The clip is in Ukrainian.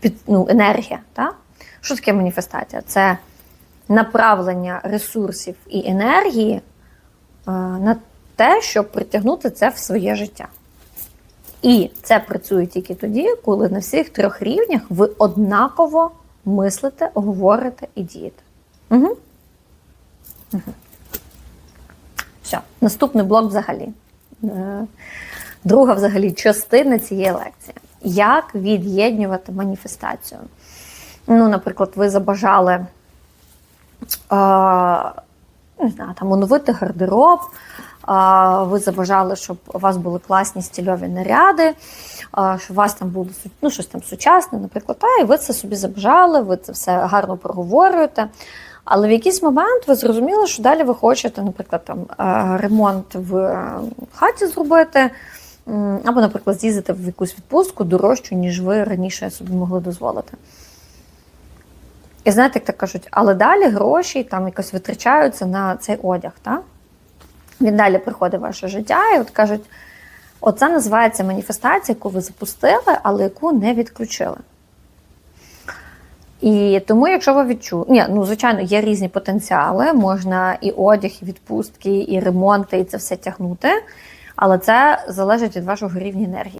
під, ну, енергія. Та? Що таке маніфестація? Це направлення ресурсів і енергії е, на те, щоб притягнути це в своє життя. І це працює тільки тоді, коли на всіх трьох рівнях ви однаково мислите, говорите і дієте. Угу. Угу. Все, наступний блок взагалі. Е, Друга взагалі частина цієї лекції. Як від'єднювати маніфестацію? Ну, наприклад, ви забажали е, не знаю, там, оновити гардероб, е, ви забажали, щоб у вас були класні стільові наряди, е, щоб у вас там було ну, щось там сучасне, наприклад, та, і ви це собі забажали, ви це все гарно проговорюєте. Але в якийсь момент ви зрозуміли, що далі ви хочете, наприклад, там е, ремонт в е, хаті зробити, або, наприклад, з'їздити в якусь відпустку дорожчу, ніж ви раніше собі могли дозволити. І знаєте, як так кажуть, але далі гроші там якось витрачаються на цей одяг. Та? Він далі приходить в ваше життя, і от кажуть: оце називається маніфестація, яку ви запустили, але яку не відключили. І тому, якщо ви відчули, ні, ну звичайно, є різні потенціали, можна і одяг, і відпустки, і ремонти, і це все тягнути, але це залежить від вашого рівня енергії.